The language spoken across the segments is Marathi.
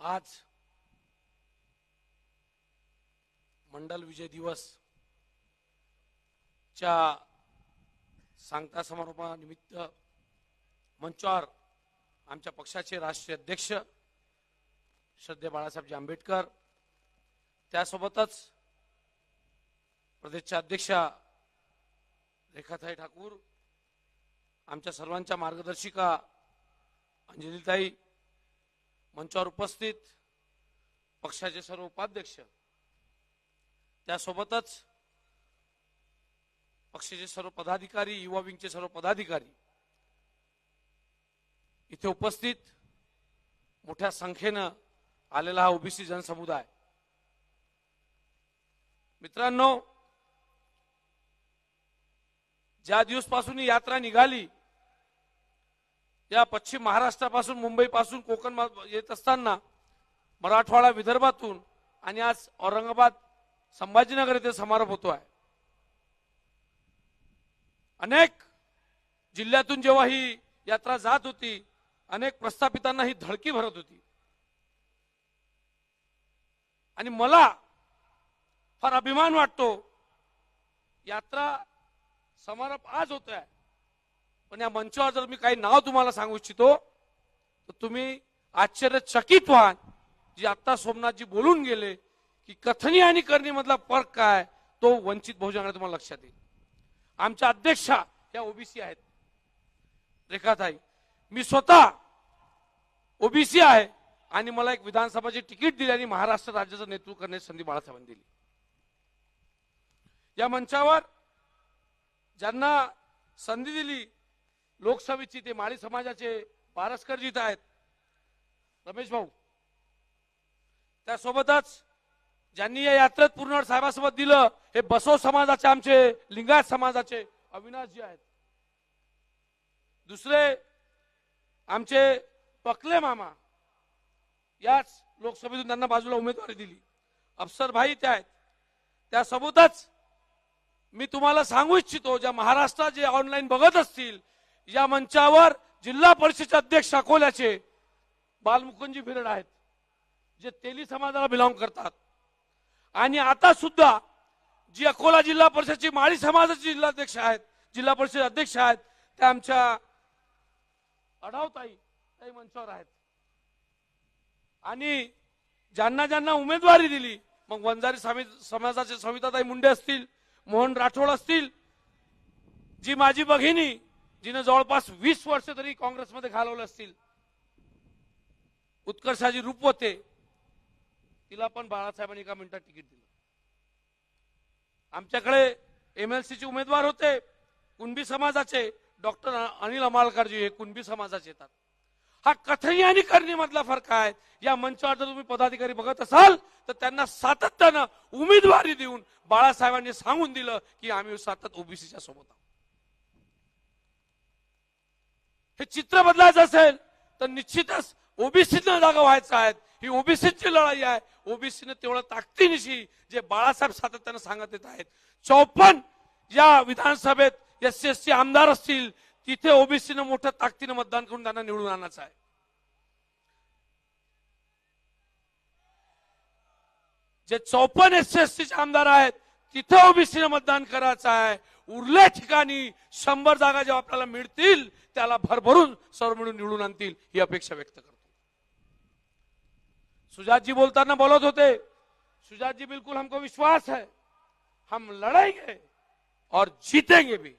आज मंडल विजय दिवस च्या सांगता समारोपानिमित्त मंचावर आमच्या पक्षाचे राष्ट्रीय अध्यक्ष श्रद्धे बाळासाहेबजी आंबेडकर त्यासोबतच प्रदेशच्या अध्यक्षा रेखाताई ठाकूर आमच्या सर्वांच्या मार्गदर्शिका अंजलीताई मंचावर उपस्थित पक्षाचे सर्व उपाध्यक्ष. त्यासोबतच पक्षाचे सर्व पदाधिकारी युवा विंगचे सर्व पदाधिकारी इथे उपस्थित मोठ्या संख्येनं आलेला हा ओबीसी जनसमुदाय. मित्रांनो ज्या दिवसपासून ही यात्रा निघाली या पश्चिम महाराष्ट्रापासून मुंबईपासून कोकण येत असताना मराठवाडा विदर्भातून आणि आज औरंगाबाद संभाजीनगर येथे समारोप होतो आहे. अनेक जिल्ह्यातून जेव्हा ही यात्रा जात होती अनेक प्रस्थापितांना ही धडकी भरत होती. आणि मला फार अभिमान वाटतो यात्रा समारोप आज होत आहे पण या मंचावर जर मी काही नाव तुम्हाला सांगू इच्छितो तर तुम्ही आश्चर्यचकित व्हाल जी आत्ता सोमनाथजी बोलून गेले की कथनी आणि करणी मधला फरक काय तो वंचित बहुजनाकडे तुम्हाला लक्षात येईल. आमच्या अध्यक्षा या ओबीसी आहेत. रेखाताई मी स्वतः ओबीसी आहे आणि मला एक विधानसभाची तिकीट दिली आणि महाराष्ट्र राज्याचं नेतृत्व करण्याची संधी बाळासाहेबांनी दिली. या मंचावर ज्यांना संधी दिली लोकसभेची ते माळी समाजाचे पारस्कर जिथ आहेत. रमेश भाऊ त्यासोबतच ज्यांनी या यात्रेत पूर्ण साहेबासोबत दिलं हे बसव समाजाचे आमचे लिंगायत समाजाचे अविनाशजी आहेत. दुसरे आमचे पकले मामा याच लोकसभेतून त्यांना बाजूला उमेदवारी दिली. अफसर भाई त्या आहेत. त्यासोबतच मी तुम्हाला सांगू इच्छितो ज्या महाराष्ट्रात जे ऑनलाईन बघत असतील या मंचावर जिल्हा परिषदेचे अध्यक्ष अकोल्याचे बालमुकुंजी भिरड आहेत जे तेली समाजाला बिलॉंग करतात. आणि आता सुद्धा जी अकोला जिल्हा परिषदची माळी समाजाचे जिल्हाध्यक्ष आहेत जिल्हा परिषद अध्यक्ष आहेत त्या आमच्या अढावताई ताई मंचावर आहेत. आणि ज्यांना ज्यांना उमेदवारी दिली मग वंजारी समाजाचे सविताताई मुंडे असतील मोहन राठोड असतील जी माझी भगिनी जिनं जवळपास वीस वर्ष तरी काँग्रेसमध्ये घालवलं असतील. उत्कर्षाजी रूप होते. तिला पण बाळासाहेबांनी एका मिनिटात तिकीट दिलं. आमच्याकडे एमएलसी चे उमेदवार होते. कुणबी समाजाचे. डॉक्टर अनिल अमालकरजी हे कुणबी समाजाचे येतात. हा कथनी आणि करणी मधला फरक आहे. या मंचावर जर तुम्ही पदाधिकारी बघत असाल तर त्यांना सातत्यानं उमेदवारी देऊन बाळासाहेबांनी सांगून दिलं की आम्ही सातत ओबीसीच्या सोबत आहोत. हे चित्र बदलायचं असेल तर निश्चितच ओबीसीनं जागा व्हायचं आहेत. ही ओबीसीची लढाई आहे. ओबीसीने तेवढं ताकदीनिशी जे बाळासाहेब सातत्यानं सांगत येत आहेत. चौपन्न या विधानसभेत एस सी एस सी आमदार असतील तिथे ओबीसीनं मोठ्या ताकदीनं मतदान करून त्यांना निवडून आणायचं आहे. जे चौपन्न एस सी एस चे आमदार आहेत तिथे ओबीसीनं मतदान करायचं आहे. उरल्या ठिकाणी शंभर जागा जेव्हा आपल्याला मिळतील त्याला भरभरून सर्व मिळून निवडून आणतील ही अपेक्षा व्यक्त करतो. सुजातजी बोलताना बोलत होते सुजातजी बिलकुल बिल्कुल हमको विश्वास है हम लड़ेंगे और जीतेंगे भी.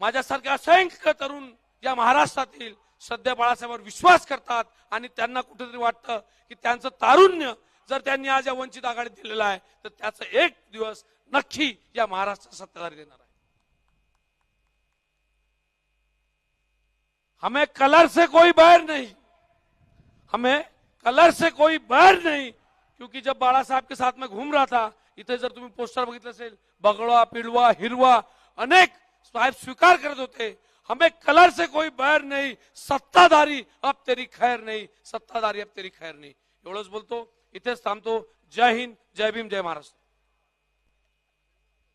माझ्यासारख्या असंख्य तरुण या महाराष्ट्रातील सध्या बाळासाहेबांवर विश्वास करतात आणि त्यांना कुठेतरी वाटतं की त्यांचं तारुण्य जर त्यांनी आज या वंचित आघाडीत दिलेलं आहे तर त्याचा एक दिवस नक्की या महाराष्ट्र सत्ताधारी देणार आहे. हमें कलर से कोई बैर नहीं। हमें कलर से कोई बैर नहीं क्योंकि जब बाळासाहेब के साथ में घूम रहा था इथे जर तुम्ही पोस्टर बघितलं असेल बगळवा पिळवा हिरवा अनेक साहेब स्वीकार करत होते हमें कलर से कोई बैर नहीं सत्ताधारी अब तेरी खैर नहीं सत्ताधारी अब तेरी खैर नाही। एवढंच बोलतो इथेच थांबतो. जय हिंद जय भीम जय महाराष्ट्र.